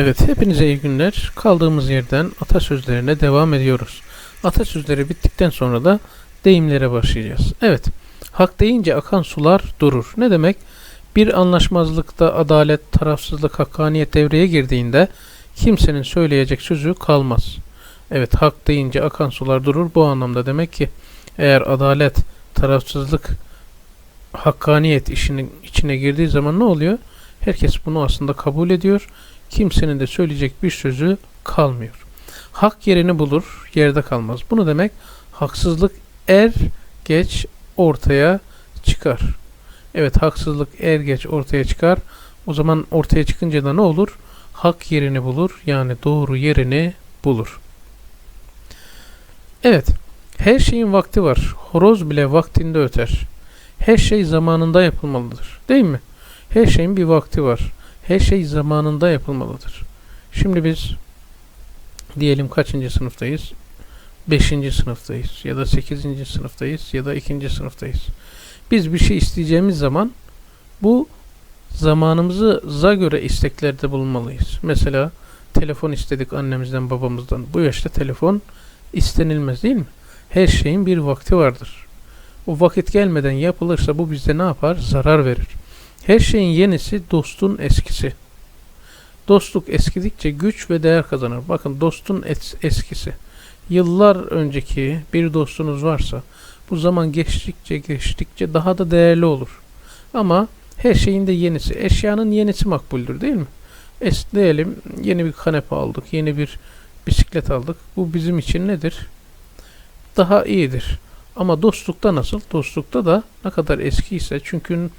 Evet, hepinize iyi günler. Kaldığımız yerden atasözlerine devam ediyoruz. Atasözleri bittikten sonra da deyimlere başlayacağız. Evet, hak deyince akan sular durur. Ne demek? Bir anlaşmazlıkta adalet, tarafsızlık, hakkaniyet devreye girdiğinde kimsenin söyleyecek sözü kalmaz. Evet, hak deyince akan sular durur. Bu anlamda demek ki eğer adalet, tarafsızlık, hakkaniyet işinin içine girdiği zaman ne oluyor? Herkes bunu aslında kabul ediyor kimsenin de söyleyecek bir sözü kalmıyor. Hak yerini bulur, yerde kalmaz. Bunu demek haksızlık er geç ortaya çıkar. Evet haksızlık er geç ortaya çıkar. O zaman ortaya çıkınca da ne olur? Hak yerini bulur. Yani doğru yerini bulur. Evet. Her şeyin vakti var. Horoz bile vaktinde öter. Her şey zamanında yapılmalıdır. Değil mi? Her şeyin bir vakti var. Her şey zamanında yapılmalıdır. Şimdi biz diyelim kaçıncı sınıftayız? Beşinci sınıftayız ya da sekizinci sınıftayız ya da ikinci sınıftayız. Biz bir şey isteyeceğimiz zaman bu zamanımıza göre isteklerde bulunmalıyız. Mesela telefon istedik annemizden babamızdan. Bu yaşta telefon istenilmez değil mi? Her şeyin bir vakti vardır. O vakit gelmeden yapılırsa bu bize ne yapar? Zarar verir. Her şeyin yenisi dostun eskisi. Dostluk eskidikçe güç ve değer kazanır. Bakın dostun es eskisi. Yıllar önceki bir dostunuz varsa bu zaman geçtikçe geçtikçe daha da değerli olur. Ama her şeyin de yenisi. Eşyanın yenisi makbuldür değil mi? Es diyelim yeni bir kanepe aldık, yeni bir bisiklet aldık. Bu bizim için nedir? Daha iyidir. Ama dostlukta nasıl? Dostlukta da ne kadar eskiyse çünkü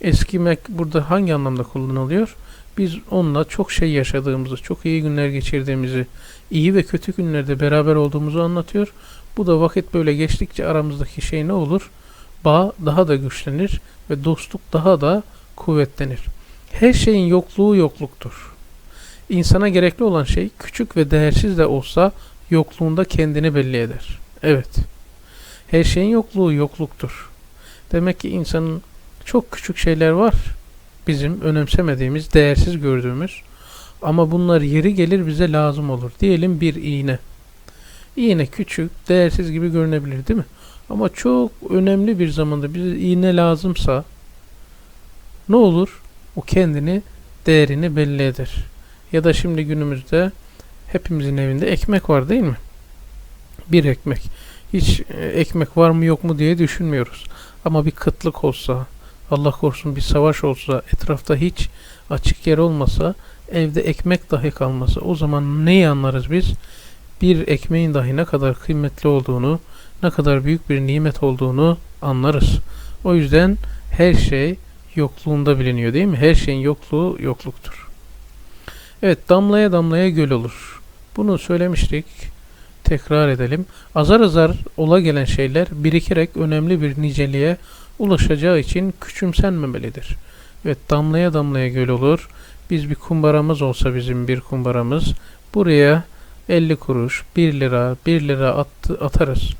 Eskimek burada hangi anlamda kullanılıyor? Biz onunla çok şey yaşadığımızı, çok iyi günler geçirdiğimizi, iyi ve kötü günlerde beraber olduğumuzu anlatıyor. Bu da vakit böyle geçtikçe aramızdaki şey ne olur? Bağ daha da güçlenir ve dostluk daha da kuvvetlenir. Her şeyin yokluğu yokluktur. İnsana gerekli olan şey küçük ve değersiz de olsa yokluğunda kendini belli eder. Evet. Her şeyin yokluğu yokluktur. Demek ki insanın çok küçük şeyler var bizim önemsemediğimiz, değersiz gördüğümüz ama bunlar yeri gelir bize lazım olur. Diyelim bir iğne. İğne küçük, değersiz gibi görünebilir değil mi? Ama çok önemli bir zamanda bize iğne lazımsa ne olur? O kendini, değerini belli eder. Ya da şimdi günümüzde hepimizin evinde ekmek var değil mi? Bir ekmek. Hiç e, ekmek var mı yok mu diye düşünmüyoruz. Ama bir kıtlık olsa, Allah korusun bir savaş olsa, etrafta hiç açık yer olmasa, evde ekmek dahi kalmasa o zaman neyi anlarız biz? Bir ekmeğin dahi ne kadar kıymetli olduğunu, ne kadar büyük bir nimet olduğunu anlarız. O yüzden her şey yokluğunda biliniyor değil mi? Her şeyin yokluğu yokluktur. Evet damlaya damlaya göl olur. Bunu söylemiştik. Tekrar edelim. Azar azar ola gelen şeyler birikerek önemli bir niceliğe ulaşacağı için küçümsenmemelidir. Evet damlaya damlaya göl olur. Biz bir kumbaramız olsa bizim bir kumbaramız buraya 50 kuruş, 1 lira, 1 lira attı, atarız.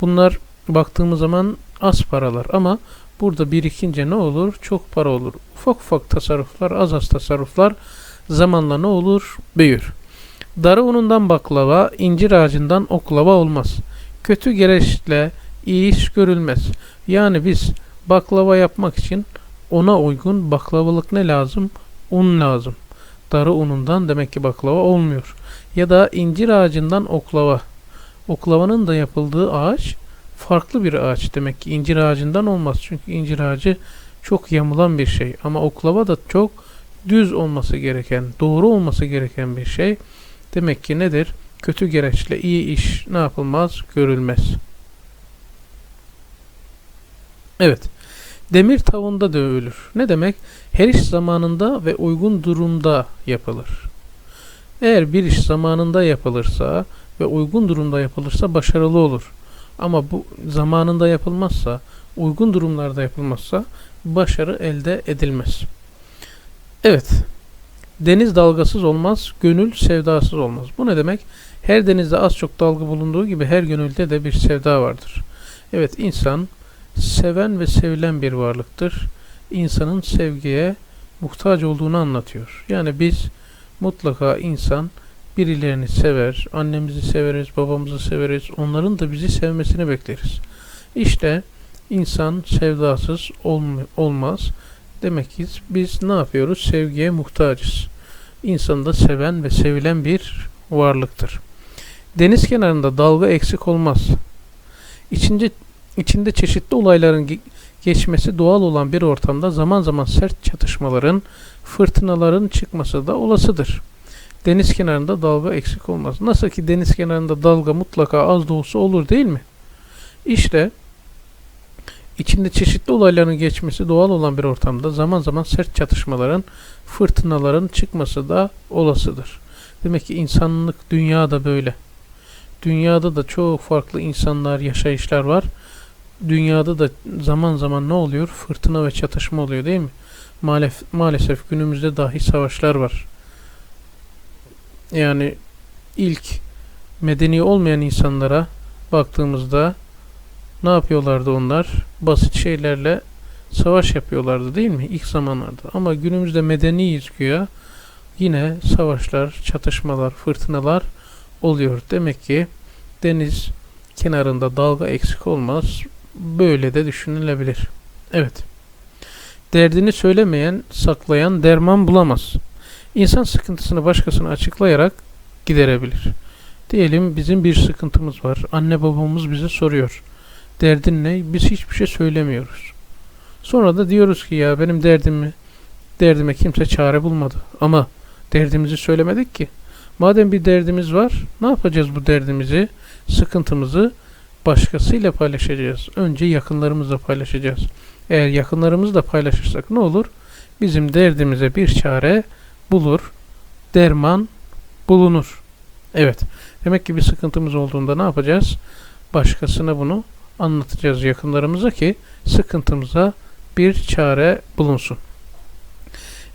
Bunlar baktığımız zaman az paralar ama burada birikince ne olur? Çok para olur. Ufak ufak tasarruflar, az az tasarruflar zamanla ne olur? Büyür. Darı unundan baklava, incir ağacından oklava olmaz. Kötü gereçle iyi iş görülmez. Yani biz baklava yapmak için ona uygun baklavalık ne lazım? Un lazım. Darı unundan demek ki baklava olmuyor. Ya da incir ağacından oklava. Oklavanın da yapıldığı ağaç farklı bir ağaç. Demek ki incir ağacından olmaz. Çünkü incir ağacı çok yamılan bir şey. Ama oklava da çok düz olması gereken, doğru olması gereken bir şey. Demek ki nedir? Kötü gereçle iyi iş ne yapılmaz? Görülmez. Evet. Demir tavında dövülür. Ne demek? Her iş zamanında ve uygun durumda yapılır. Eğer bir iş zamanında yapılırsa ve uygun durumda yapılırsa başarılı olur. Ama bu zamanında yapılmazsa, uygun durumlarda yapılmazsa başarı elde edilmez. Evet. Deniz dalgasız olmaz, gönül sevdasız olmaz. Bu ne demek? Her denizde az çok dalga bulunduğu gibi her gönülde de bir sevda vardır. Evet insan seven ve sevilen bir varlıktır. İnsanın sevgiye muhtaç olduğunu anlatıyor. Yani biz mutlaka insan birilerini sever, annemizi severiz, babamızı severiz, onların da bizi sevmesini bekleriz. İşte insan sevdasız olm- olmaz. Demek ki biz ne yapıyoruz? Sevgiye muhtacız. İnsan da seven ve sevilen bir varlıktır. Deniz kenarında dalga eksik olmaz. İçinde, içinde çeşitli olayların ge- geçmesi doğal olan bir ortamda zaman zaman sert çatışmaların, fırtınaların çıkması da olasıdır. Deniz kenarında dalga eksik olmaz. Nasıl ki deniz kenarında dalga mutlaka az da olsa olur değil mi? İşte içinde çeşitli olayların geçmesi doğal olan bir ortamda zaman zaman sert çatışmaların, fırtınaların çıkması da olasıdır. Demek ki insanlık dünyada böyle. Dünyada da çok farklı insanlar, yaşayışlar var. Dünyada da zaman zaman ne oluyor? Fırtına ve çatışma oluyor değil mi? Maalesef, maalesef günümüzde dahi savaşlar var. Yani ilk medeni olmayan insanlara baktığımızda ne yapıyorlardı onlar? Basit şeylerle savaş yapıyorlardı değil mi? İlk zamanlarda. Ama günümüzde medeniyiz güya. Yine savaşlar, çatışmalar, fırtınalar oluyor. Demek ki deniz kenarında dalga eksik olmaz. Böyle de düşünülebilir. Evet. Derdini söylemeyen, saklayan derman bulamaz. İnsan sıkıntısını başkasına açıklayarak giderebilir. Diyelim bizim bir sıkıntımız var. Anne babamız bize soruyor. Derdin ne? Biz hiçbir şey söylemiyoruz. Sonra da diyoruz ki ya benim derdimi derdime kimse çare bulmadı. Ama derdimizi söylemedik ki. Madem bir derdimiz var, ne yapacağız bu derdimizi, sıkıntımızı başkasıyla paylaşacağız. Önce yakınlarımızla paylaşacağız. Eğer yakınlarımızla paylaşırsak ne olur? Bizim derdimize bir çare bulur, derman bulunur. Evet. Demek ki bir sıkıntımız olduğunda ne yapacağız? Başkasına bunu anlatacağız yakınlarımıza ki sıkıntımıza bir çare bulunsun.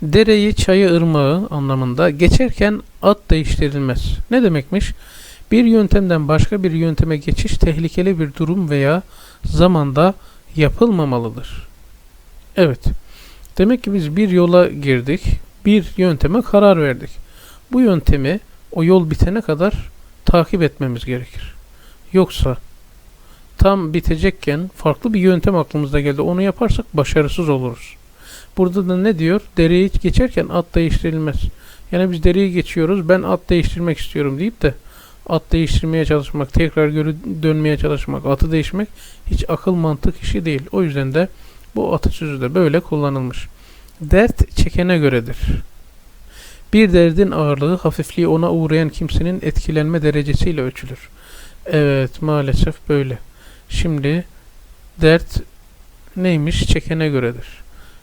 Dereyi, çayı, ırmağı anlamında geçerken at değiştirilmez. Ne demekmiş? Bir yöntemden başka bir yönteme geçiş tehlikeli bir durum veya zamanda yapılmamalıdır. Evet. Demek ki biz bir yola girdik, bir yönteme karar verdik. Bu yöntemi o yol bitene kadar takip etmemiz gerekir. Yoksa tam bitecekken farklı bir yöntem aklımızda geldi. Onu yaparsak başarısız oluruz. Burada da ne diyor? Dereyi geçerken at değiştirilmez. Yani biz dereyi geçiyoruz. Ben at değiştirmek istiyorum deyip de at değiştirmeye çalışmak, tekrar geri dönmeye çalışmak, atı değişmek hiç akıl mantık işi değil. O yüzden de bu atasözü de böyle kullanılmış. Dert çekene göredir. Bir derdin ağırlığı, hafifliği ona uğrayan kimsenin etkilenme derecesiyle ölçülür. Evet, maalesef böyle. Şimdi dert neymiş? Çekene göredir.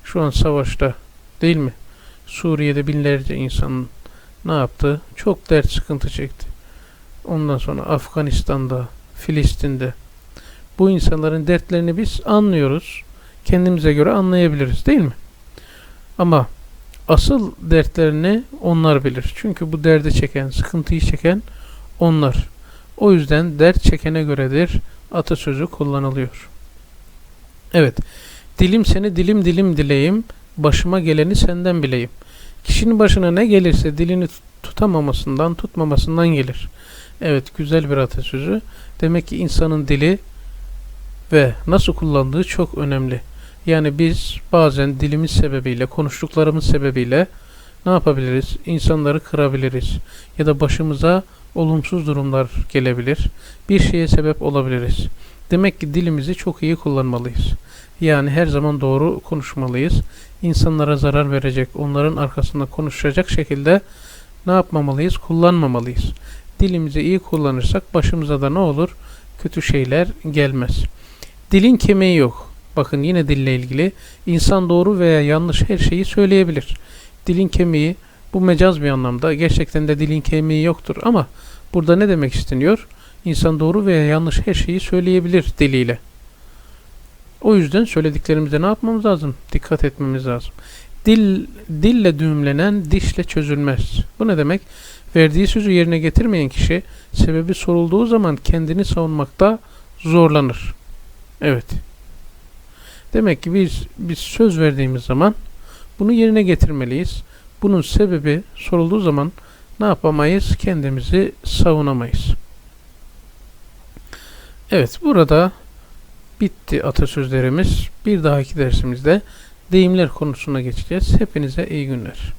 Şu an savaşta değil mi? Suriye'de binlerce insan ne yaptı? Çok dert sıkıntı çekti. Ondan sonra Afganistan'da, Filistin'de bu insanların dertlerini biz anlıyoruz. Kendimize göre anlayabiliriz değil mi? Ama asıl dertlerini onlar bilir. Çünkü bu derdi çeken, sıkıntıyı çeken onlar. O yüzden dert çekene göredir atasözü kullanılıyor. Evet. Dilim seni dilim dilim dileyim, başıma geleni senden bileyim. Kişinin başına ne gelirse dilini tutamamasından, tutmamasından gelir. Evet, güzel bir atasözü. Demek ki insanın dili ve nasıl kullandığı çok önemli. Yani biz bazen dilimiz sebebiyle, konuştuklarımız sebebiyle ne yapabiliriz? İnsanları kırabiliriz. Ya da başımıza olumsuz durumlar gelebilir. Bir şeye sebep olabiliriz. Demek ki dilimizi çok iyi kullanmalıyız. Yani her zaman doğru konuşmalıyız. İnsanlara zarar verecek, onların arkasında konuşacak şekilde ne yapmamalıyız? Kullanmamalıyız. Dilimizi iyi kullanırsak başımıza da ne olur? Kötü şeyler gelmez. Dilin kemiği yok. Bakın yine dille ilgili. İnsan doğru veya yanlış her şeyi söyleyebilir. Dilin kemiği bu mecaz bir anlamda. Gerçekten de dilin kemiği yoktur ama burada ne demek isteniyor? İnsan doğru veya yanlış her şeyi söyleyebilir diliyle. O yüzden söylediklerimize ne yapmamız lazım? Dikkat etmemiz lazım. Dil dille düğümlenen dişle çözülmez. Bu ne demek? Verdiği sözü yerine getirmeyen kişi sebebi sorulduğu zaman kendini savunmakta zorlanır. Evet. Demek ki biz, biz söz verdiğimiz zaman bunu yerine getirmeliyiz. Bunun sebebi sorulduğu zaman ne yapamayız? Kendimizi savunamayız. Evet burada bitti atasözlerimiz. Bir dahaki dersimizde deyimler konusuna geçeceğiz. Hepinize iyi günler.